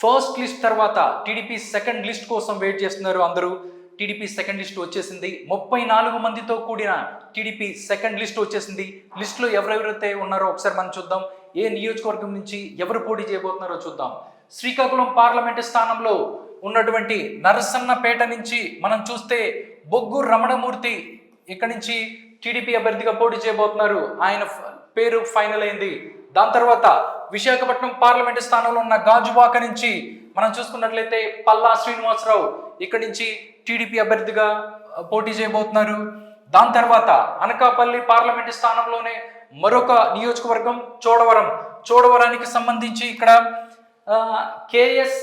First list తర్వాత TDP second list కోసం wait చేస్తున్నారు అందరూ. టీడీపీ సెకండ్ లిస్ట్ వచ్చేసింది. ముప్పై నాలుగు మందితో కూడిన టీడీపీ సెకండ్ లిస్ట్ వచ్చేసింది. లిస్టులో ఎవరెవరైతే ఉన్నారో ఒకసారి మనం చూద్దాం. ఏ నియోజకవర్గం నుంచి ఎవరు పోటీ చేయబోతున్నారో చూద్దాం. శ్రీకాకుళం పార్లమెంటు స్థానంలో ఉన్నటువంటి నరసన్నపేట నుంచి మనం చూస్తే బొగ్గు రమణమూర్తి ఇక్కడి నుంచి టీడీపీ అభ్యర్థిగా పోటీ చేయబోతున్నారు. ఆయన పేరు ఫైనల్ అయింది. దాని తర్వాత విశాఖపట్నం పార్లమెంటు స్థానంలో ఉన్న గాజువాక నుంచి మనం చూసుకున్నట్లయితే పల్లా శ్రీనివాసరావు ఇక్కడి నుంచి టీడీపీ అభ్యర్థిగా పోటీ చేయబోతున్నారు. దాని తర్వాత అనకాపల్లి పార్లమెంటు స్థానంలోనే మరొక నియోజకవర్గం చోడవరం. చోడవరానికి సంబంధించి ఇక్కడ కేఎస్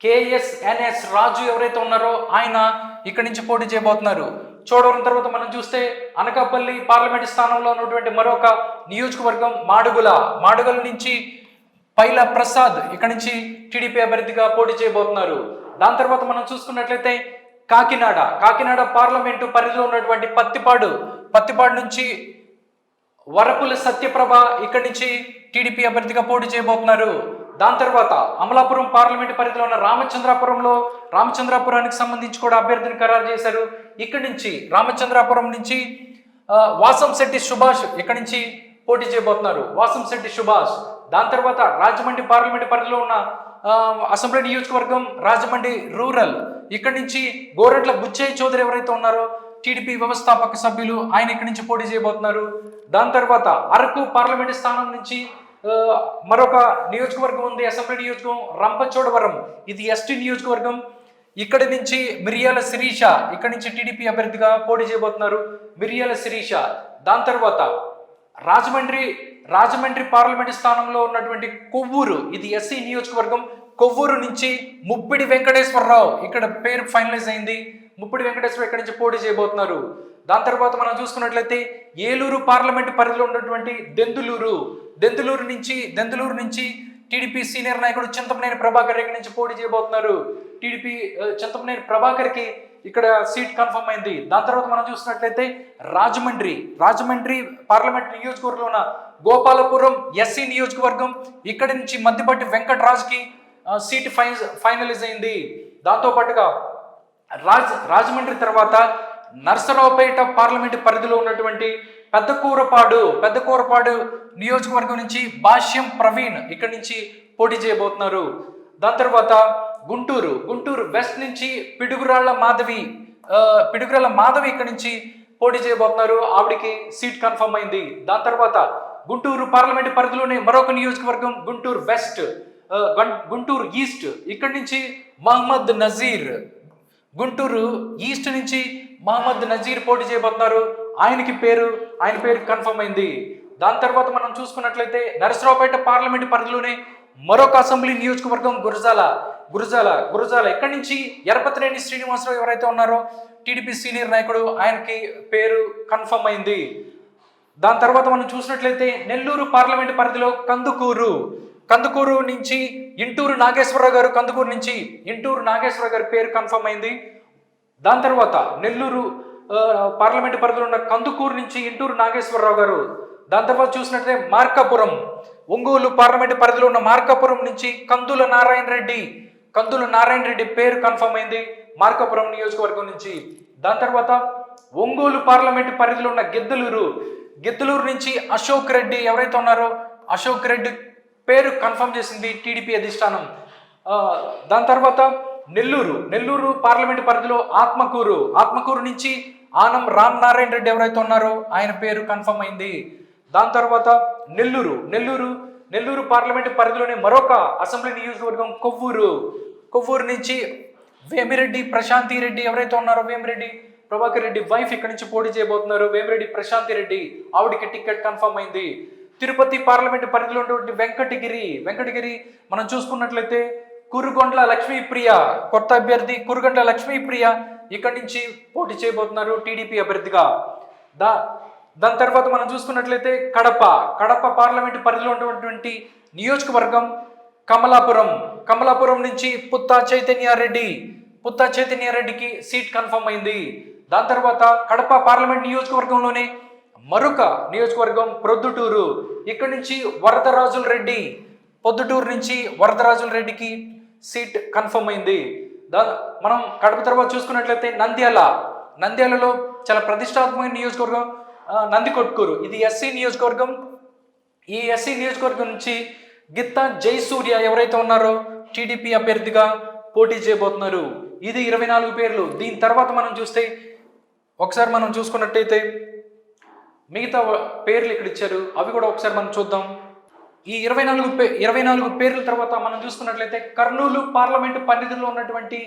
కేఎస్ఎన్ఎస్ రాజు ఎవరైతే ఉన్నారో ఆయన ఇక్కడి నుంచి పోటీ చేయబోతున్నారు. చోడవరం తర్వాత మనం చూస్తే అనకాపల్లి పార్లమెంట్ స్థానంలో ఉన్నటువంటి మరొక నియోజకవర్గం మాడుగుల. మాడుగుల నుంచి పైల ప్రసాద్ ఇక్కడి నుంచి టీడీపీ అభ్యర్థిగా పోటీ చేయబోతున్నారు. దాని తర్వాత మనం చూసుకున్నట్లయితే కాకినాడ. కాకినాడ పార్లమెంటు పరిధిలో ఉన్నటువంటి పత్తిపాడు. పత్తిపాడు నుంచి వరపుల సత్యప్రభ ఇక్కడి నుంచి టీడీపీ అభ్యర్థిగా పోటీ చేయబోతున్నారు. దాని తర్వాత అమలాపురం పార్లమెంటు పరిధిలో ఉన్న రామచంద్రాపురంలో రామచంద్రాపురానికి సంబంధించి కూడా అభ్యర్థిని ఖరారు చేశారు. ఇక్కడి నుంచి రామచంద్రాపురం నుంచి వాసంశెట్టి సుభాష్ ఇక్కడి నుంచి పోటీ చేయబోతున్నారు. వాసంశెట్టి సుభాష్. దాని తర్వాత రాజమండ్రి పార్లమెంట్ పరిధిలో ఉన్న అసెంబ్లీ నియోజకవర్గం రాజమండ్రి రూరల్. ఇక్కడి నుంచి గోరెట్ల బుచ్చయ్య చౌదరి ఎవరైతే ఉన్నారో టీడీపీ వ్యవస్థాపక సభ్యులు ఆయన ఇక్కడి నుంచి పోటీ చేయబోతున్నారు. దాని తర్వాత అరకు పార్లమెంట్ స్థానం నుంచి మరొక నియోజకవర్గం ఉంది అసెంబ్లీ నియోజకవర్గం రంపచోడవరం. ఇది ఎస్టీ నియోజకవర్గం. ఇక్కడి నుంచి మిరియాల శిరీష ఇక్కడి నుంచి టీడీపీ అభ్యర్థిగా పోటీ చేయబోతున్నారు మిరియాల శిరీష. దాని తర్వాత రాజమండ్రి రాజమండ్రి పార్లమెంట్ స్థానంలో ఉన్నటువంటి కొవ్వూరు ఇది ఎస్సీ నియోజకవర్గం కొవ్వూరు నుంచి ముప్పిడి వెంకటేశ్వరరావు ఇక్కడ పేరు ఫైనలైజ్ అయింది. ముప్పిడి వెంకటేశ్వర ఇక్కడి నుంచి పోటీ చేయబోతున్నారు. దాని తర్వాత మనం చూసుకున్నట్లయితే ఏలూరు పార్లమెంట్ పరిధిలో ఉన్నటువంటి దెందులూరు దెందులూరు నుంచి దెందులూరు నుంచి టీడీపీ సీనియర్ నాయకుడు చింతపనేని ప్రభాకర్ ఇక్కడి నుంచి పోటీ చేయబోతున్నారు. టీడీపీ చింతపనేని ప్రభాకర్కి ఇక్కడ సీట్ కన్ఫర్మ్ అయింది. దాని తర్వాత మనం చూసినట్లయితే రాజమండ్రి రాజమండ్రి పార్లమెంట్ నియోజకవర్గంలో ఉన్న గోపాలపురం ఎస్సీ నియోజకవర్గం ఇక్కడి నుంచి మధ్యపట్టి వెంకటరాజ్కి సీట్ ఫైన్ ఫైనలైజ్ అయింది. దాంతోపాటుగా రాజ్ రాజమండ్రి తర్వాత నర్సరావుపేట పార్లమెంట్ పరిధిలో ఉన్నటువంటి పెద్ద కూరపాడు పెద్ద కూరపాడు నియోజకవర్గం నుంచి భాష్యం ప్రవీణ్ ఇక్కడి నుంచి పోటీ చేయబోతున్నారు. దాని తర్వాత గుంటూరు గుంటూరు వెస్ట్ నుంచి పిడుగురాళ్ళ మాధవి పిడుగురాళ్ళ పిడుగురాళ్ళ మాధవి ఇక్కడి నుంచి పోటీ చేయబోతున్నారు. ఆవిడికి సీట్ కన్ఫర్మ్ అయింది. దాని తర్వాత గుంటూరు పార్లమెంట్ పరిధిలోనే మరొక నియోజకవర్గం గుంటూరు వెస్ట్ గుంటూరు ఈస్ట్ ఇక్కడి నుంచి మహమ్మద్ నజీర్. గుంటూరు ఈస్ట్ నుంచి మహమ్మద్ నజీర్ పోటీ చేయబోతున్నారు. ఆయనకి పేరు ఆయన పేరు కన్ఫర్మ్ అయింది. దాని తర్వాత మనం చూసుకున్నట్లయితే నరసరావుపేట పార్లమెంట్ పరిధిలోనే మరొక అసెంబ్లీ నియోజకవర్గం గురజాల గురజాల గురజాల. ఎక్కడి నుంచి? ఎరపతినేని శ్రీనివాసరావు ఎవరైతే ఉన్నారో టీడీపీ సీనియర్ నాయకుడు ఆయనకి పేరు కన్ఫర్మ్ అయింది. దాని తర్వాత మనం చూసినట్లయితే నెల్లూరు పార్లమెంట్ పరిధిలో కందుకూరు కందుకూరు నుంచి ఇంటూరు నాగేశ్వరరావు గారు కందుకూరు నుంచి ఇంటూరు నాగేశ్వరరావు గారి పేరు కన్ఫర్మ్ అయింది. దాని తర్వాత నెల్లూరు పార్లమెంట్ పరిధిలో ఉన్న కందుకూరు నుంచి ఇంటూరు నాగేశ్వరరావు గారు. దాని తర్వాత చూసినట్లయితే మార్కాపురం. ఒంగోలు పార్లమెంట్ పరిధిలో ఉన్న మార్కాపురం నుంచి కందుల నారాయణ రెడ్డి. కందుల నారాయణ రెడ్డి పేరు కన్ఫర్మ్ అయింది మార్కాపురం నియోజకవర్గం నుంచి. దాని తర్వాత ఒంగోలు పార్లమెంట్ పరిధిలో ఉన్న గిద్దలూరు. గిద్దలూరు నుంచి అశోక్ రెడ్డి ఎవరైతే ఉన్నారో అశోక్ రెడ్డి పేరు కన్ఫర్మ్ చేసింది టీడీపీ అధిష్టానం. దాని తర్వాత నెల్లూరు నెల్లూరు పార్లమెంట్ పరిధిలో ఆత్మకూరు ఆత్మకూరు నుంచి ఆనం రామ్ నారాయణ రెడ్డి ఎవరైతే ఉన్నారో ఆయన పేరు కన్ఫర్మ్ అయింది. దాని తర్వాత నెల్లూరు నెల్లూరు నెల్లూరు పార్లమెంట్ పరిధిలోనే మరొక అసెంబ్లీ నియోజకవర్గం కొవ్వూరు. కొవ్వూరు నుంచి వేమిరెడ్డి ప్రశాంతి రెడ్డి ఎవరైతే ఉన్నారో వేమిరెడ్డి ప్రభాకర్ రెడ్డి వైఫ్ ఇక్కడ నుంచి పోటీ చేయబోతున్నారు. వేమిరెడ్డి ప్రశాంతి రెడ్డి ఆవిడకి టికెట్ కన్ఫర్మ్ అయింది. తిరుపతి పార్లమెంట్ పరిధిలో ఉన్నటువంటి వెంకటగిరి వెంకటగిరి మనం చూసుకున్నట్లయితే కురుగొండ్ల లక్ష్మీప్రియ కొత్త అభ్యర్థి కురుగొండ్ల లక్ష్మీప్రియ ఇక్కడి నుంచి పోటీ చేయబోతున్నారు టీడీపీ అభ్యర్థిగా. దా దాని తర్వాత మనం చూసుకున్నట్లయితే కడప కడప పార్లమెంట్ పరిధిలో ఉన్నటువంటి నియోజకవర్గం కమలాపురం కమలాపురం నుంచి పుత్తా చైతన్యారెడ్డి పుత్తా చైతన్యారెడ్డికి సీట్ కన్ఫర్మ్ అయింది. దాని తర్వాత కడప పార్లమెంట్ నియోజకవర్గంలోనే మరొక నియోజకవర్గం ప్రొద్దుటూరు. ఇక్కడి నుంచి వరదరాజుల రెడ్డి పొద్దుటూరు నుంచి వరదరాజుల రెడ్డికి సీట్ కన్ఫర్మ్ అయింది. దా మనం కడప తర్వాత చూసుకున్నట్లయితే నంద్యాల. నంద్యాలలో చాలా ప్రతిష్టాత్మకమైన నియోజకవర్గం నంది కొట్కూరు ఇది ఎస్సీ నియోజకవర్గం. ఈ ఎస్సీ నియోజకవర్గం నుంచి గిత్తా జయసూర్య ఎవరైతే ఉన్నారో టీడీపీ అభ్యర్థిగా పోటీ చేయబోతున్నారు. ఇది ఇరవై నాలుగు పేర్లు. దీని తర్వాత మనం చూస్తే ఒకసారి మనం చూసుకున్నట్టయితే మిగతా పేర్లు ఇక్కడ ఇచ్చారు. అవి కూడా ఒకసారి మనం చూద్దాం. ఈ ఇరవై నాలుగు పే ఇరవై నాలుగు పేర్ల తర్వాత మనం చూసుకున్నట్లయితే కర్నూలు పార్లమెంటు పరిధిలో ఉన్నటువంటి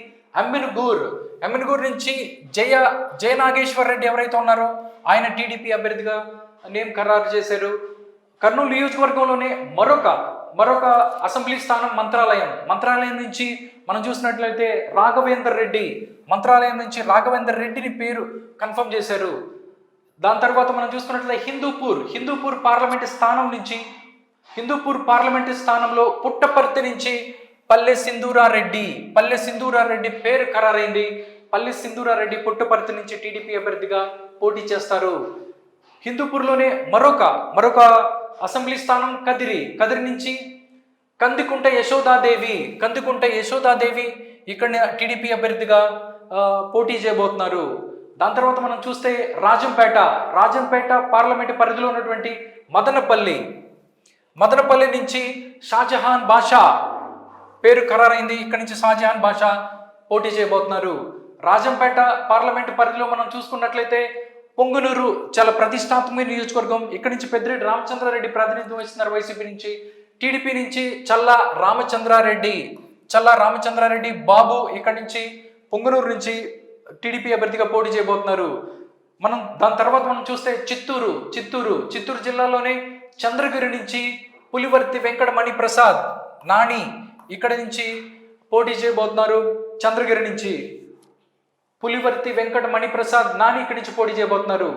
అమ్మిన్గూర్ అమ్మిన్గూర్ నుంచి జయ జయ నాగేశ్వర్ రెడ్డి ఎవరైతే ఉన్నారో ఆయన టీడీపీ అభ్యర్థిగా నేమ్ ఖరారు చేశారు. కర్నూలు నియోజకవర్గంలోనే మరొక మరొక అసెంబ్లీ స్థానం మంత్రాలయం. మంత్రాలయం నుంచి మనం చూసినట్లయితే రాఘవేందర్ రెడ్డి మంత్రాలయం నుంచి రాఘవేందర్ రెడ్డిని పేరు కన్ఫర్మ్ చేశారు. దాని తర్వాత మనం చూసుకున్నట్లయితే హిందూపూర్ హిందూపూర్ పార్లమెంట్ స్థానం నుంచి హిందూపూర్ పార్లమెంటు స్థానంలో పుట్టపర్తి నుంచి పల్లె సింధూరారెడ్డి పల్లె సింధూరారెడ్డి పేరు ఖరారైంది. పల్లె సింధూరారెడ్డి పుట్టపర్తి నుంచి టీడీపీ అభ్యర్థిగా పోటీ చేస్తారు. హిందూపూర్లోనే మరొక మరొక అసెంబ్లీ స్థానం కదిరి. కదిరి నుంచి కందికుంట యశోదాదేవి కందికుంట యశోదాదేవి ఇక్కడ టీడీపీ అభ్యర్థిగా పోటీ చేయబోతున్నారు. దాని తర్వాత మనం చూస్తే రాజంపేట రాజంపేట పార్లమెంటు పరిధిలో ఉన్నటువంటి మదనపల్లి. మదనపల్లి నుంచి షాజహాన్ బాషా పేరు ఖరారైంది. ఇక్కడ నుంచి షాజహాన్ బాషా పోటీ చేయబోతున్నారు. రాజంపేట పార్లమెంటు పరిధిలో మనం చూసుకున్నట్లయితే పొంగునూరు చాలా ప్రతిష్టాత్మకమైన నియోజకవర్గం. ఇక్కడి నుంచి పెద్దిరెడ్డి రామచంద్రారెడ్డి ప్రాతినిధ్యం వహిస్తున్నారు వైసీపీ నుంచి. టీడీపీ నుంచి చల్లా రామచంద్రారెడ్డి చల్లా రామచంద్రారెడ్డి బాబు ఇక్కడి నుంచి పొంగునూరు నుంచి టీడీపీ అభ్యర్థిగా పోటీ చేయబోతున్నారు. మనం దాని తర్వాత మనం చూస్తే చిత్తూరు చిత్తూరు చిత్తూరు జిల్లాలోనే చంద్రగిరి నుంచి పులివర్తి వెంకటమణి ప్రసాద్ నాని ఇక్కడ నుంచి పోటీ చేయబోతున్నారు చంద్రగిరి నుంచి. పులివర్తి వెంకటమణి ప్రసాద్ నాని ఇక్కడి నుంచి పోటీ చేయబోతున్నారు.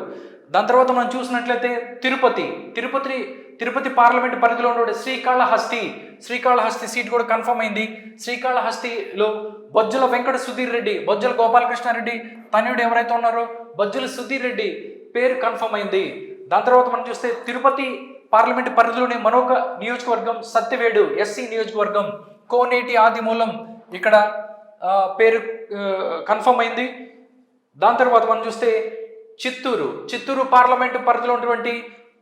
దాని తర్వాత మనం చూసినట్లయితే తిరుపతి. తిరుపతి తిరుపతి పార్లమెంట్ పరిధిలో ఉండే శ్రీకాళహస్తి. శ్రీకాళహస్తి సీట్ కూడా కన్ఫర్మ్ అయింది. శ్రీకాళహస్తిలో బొజ్జల వెంకట సుధీర్ రెడ్డి బొజ్జల గోపాలకృష్ణారెడ్డి తనయుడు ఎవరైతే ఉన్నారో బొజ్జల సుధీర్ రెడ్డి పేరు కన్ఫర్మ్ అయింది. దాని తర్వాత మనం చూస్తే తిరుపతి పార్లమెంట్ పరిధిలోని మరొక నియోజకవర్గం సత్యవేడు ఎస్సీ నియోజకవర్గం కోనేటి ఆదిమూలం ఇక్కడ పేరు కన్ఫర్మ్ అయింది. దాని తర్వాత మనం చూస్తే చిత్తూరు చిత్తూరు పార్లమెంటు పరిధిలో ఉన్నటువంటి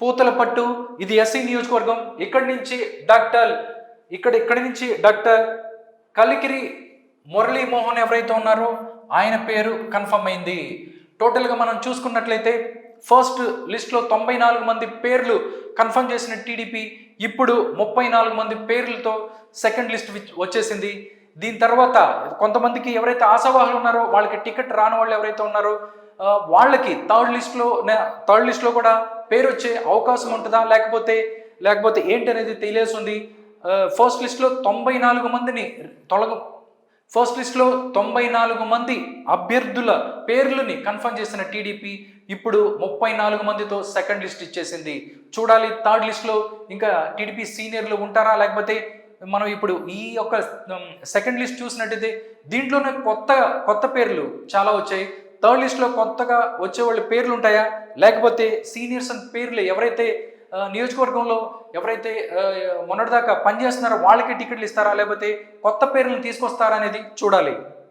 పూతలపట్టు ఇది ఎస్సీ నియోజకవర్గం. ఇక్కడి నుంచి డాక్టర్ ఇక్కడ ఇక్కడి నుంచి డాక్టర్ కలికిరి మురళీమోహన్ ఎవరైతే ఉన్నారో ఆయన పేరు కన్ఫర్మ్ అయింది. టోటల్గా మనం చూసుకున్నట్లయితే ఫస్ట్ లిస్ట్లో తొంభై నాలుగు మంది పేర్లు కన్ఫర్మ్ చేసిన టీడీపీ ఇప్పుడు ముప్పై నాలుగు మంది పేర్లతో సెకండ్ లిస్ట్ వచ్చేసింది. దీని తర్వాత కొంతమందికి ఎవరైతే ఆశావాహులు ఉన్నారో వాళ్ళకి టికెట్ రాని వాళ్ళు ఎవరైతే ఉన్నారో వాళ్ళకి థర్డ్ లిస్ట్లో థర్డ్ లిస్ట్లో కూడా పేరు వచ్చే అవకాశం ఉంటుందా? లేకపోతే లేకపోతే ఏంటి అనేది తెలియాల్సింది ఫస్ట్ లిస్ట్లో తొంభై నాలుగు మందిని తొలగ ఫస్ట్ లిస్ట్లో తొంభై నాలుగు మంది అభ్యర్థుల పేర్లని కన్ఫర్మ్ చేసిన టీడీపీ ఇప్పుడు ముప్పై నాలుగు మందితో సెకండ్ లిస్ట్ ఇచ్చేసింది. చూడాలి థర్డ్ లిస్ట్లో ఇంకా టీడీపీ సీనియర్లు ఉంటారా? లేకపోతే మనం ఇప్పుడు ఈ యొక్క సెకండ్ లిస్ట్ చూసినట్టయితే దీంట్లోనే కొత్త కొత్త పేర్లు చాలా వచ్చాయి. థర్డ్ లిస్ట్లో కొత్తగా వచ్చే వాళ్ళ పేర్లు ఉంటాయా? లేకపోతే సీనియర్స్ అండ్ పేర్లు ఎవరైతే నియోజకవర్గంలో ఎవరైతే మొన్నటిదాకా పనిచేస్తున్నారో వాళ్ళకి టికెట్లు ఇస్తారా లేకపోతే కొత్త పేర్లను తీసుకొస్తారా అనేది చూడాలి.